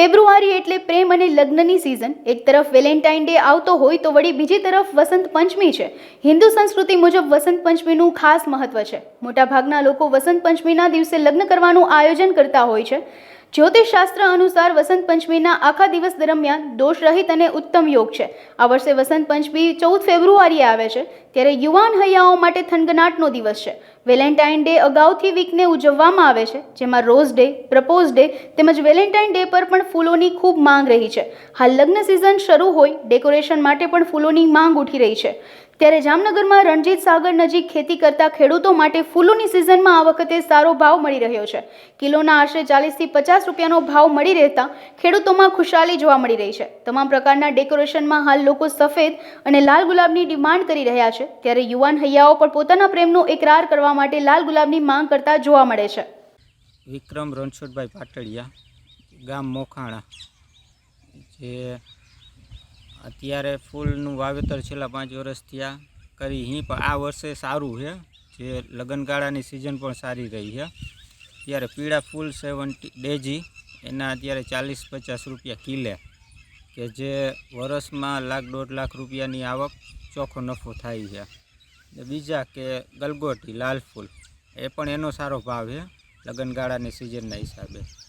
ફેબ્રુઆરી એટલે પ્રેમ અને લગ્નની સિઝન એક તરફ વેલેન્ટાઇન ડે આવતો હોય તો વળી બીજી તરફ વસંત પંચમી છે. હિન્દુ સંસ્કૃતિ મુજબ વસંત પંચમીનું ખાસ મહત્વ છે. મોટાભાગના લોકો વસંત પંચમીના દિવસે લગ્ન કરવાનું આયોજન કરતા હોય છે. જ્યોતિષશાસ્ત્ર અનુસાર વસંત પંચમીના આખા દિવસ દરમિયાન દોષરહિત અને ઉત્તમ યોગ છે. આ વર્ષે વસંત પંચમી ચૌદ ફેબ્રુઆરીએ આવે છે. ત્યારે યુવાન હૈયાઓ માટે થનગનાટનો દિવસ છે. વેલેન્ટાઇન ડે અગાઉથી વીકને ઉજવવામાં આવે છે, જેમાં રોઝ ડે, પ્રપોઝ ડે તેમજ વેલેન્ટાઇન ડે પર પણ ફૂલોની ખૂબ માંગ રહી છે. હાલ લગ્ન સિઝન શરૂ હોય, ડેકોરેશન માટે પણ ફૂલોની માંગ ઉઠી રહી છે. ત્યારે જામનગરમાં રણજીત સાગર નજીક ખેતી કરતા ખેડૂતો માટે ફૂલોની સિઝનમાં આ વખતે સારો ભાવ મળી રહ્યો છે. કિલોના આશરે ચાલીસથી પચાસ રૂપિયાનો ભાવ મળી રહેતા ખેડૂતોમાં ખુશાલી જોવા મળી રહી છે. તમામ પ્રકારના ડેકોરેશનમાં હાલ લોકો સફેદ અને લાલ ગુલાબની ડિમાન્ડ કરી રહ્યા છે. ત્યારે યુવાન હૈયાઓ પણ પોતાના પ્રેમનો એકરાર કરવા માટે લાલ ગુલાબની માંગ કરતા જોવા મળે છે. વિક્રમ રણછોડભાઈ પાટડિયા, ગામ મોખાણા, જે અત્યારે ફૂલનું વાવેતર છેલ્લા પાંચ વર્ષ થયા, કરી અહીં પણ આ વર્ષે સારું છે, જે લગ્નગાળાની સિઝન પણ સારી રહી છે. અત્યારે પીળા ફૂલ સેવન્ટી ડેજી, એના અત્યારે ચાલીસ પચાસ રૂપિયા કિલે. કે જે વર્ષમાં લાખ દોઢ લાખ રૂપિયાની આવક ચોખ્ખો નફો થાય છે. ને બીજા કે ગલગોટી, લાલ ફૂલ, એ પણ એનો સારો ભાવ છે, લગ્નગાળાની સિઝનના હિસાબે.